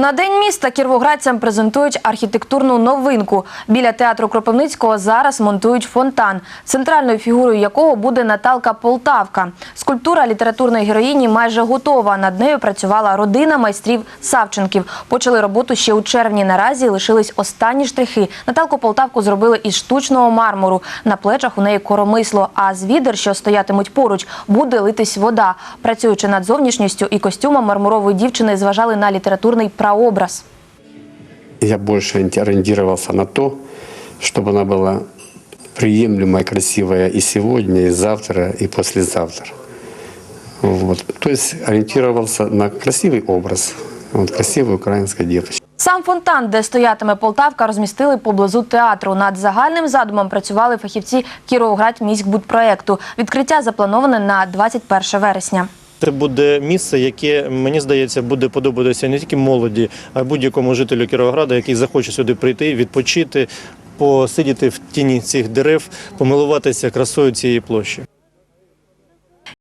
На день міста кіровоградцям презентують архітектурну новинку. Біля театру Кропивницького зараз монтують фонтан, центральною фігурою якого буде Наталка Полтавка. Скульптура літературної героїні майже готова. Над нею працювала родина майстрів Савченків. Почали роботу ще у червні. Наразі лишились останні штрихи. Наталку Полтавку зробили із штучного мармуру. На плечах у неї коромисло. А з відер, що стоятимуть поруч, буде литись вода. Працюючи над зовнішністю і костюмом мармурової дівчини, зважали на літературний прообраз. Я больше ориенти- ориентировался на то, чтобы она была приемлемая, красивая и сегодня, и завтра, и послезавтра. Вот. То есть ориентировался на красивый образ, вот, красивой украинской девочки. Сам фонтан, де стоятиме Полтавка, розмістили поблизу театру. Над загальним задумом працювали фахівці Кіровоград міськбудпроекту. Відкриття заплановане на 21 вересня. Це буде місце, яке мені здається буде подобатися не тільки молоді, а й будь-якому жителю Кіровограда, який захоче сюди прийти, відпочити, посидіти в тіні цих дерев, помилуватися красою цієї площі.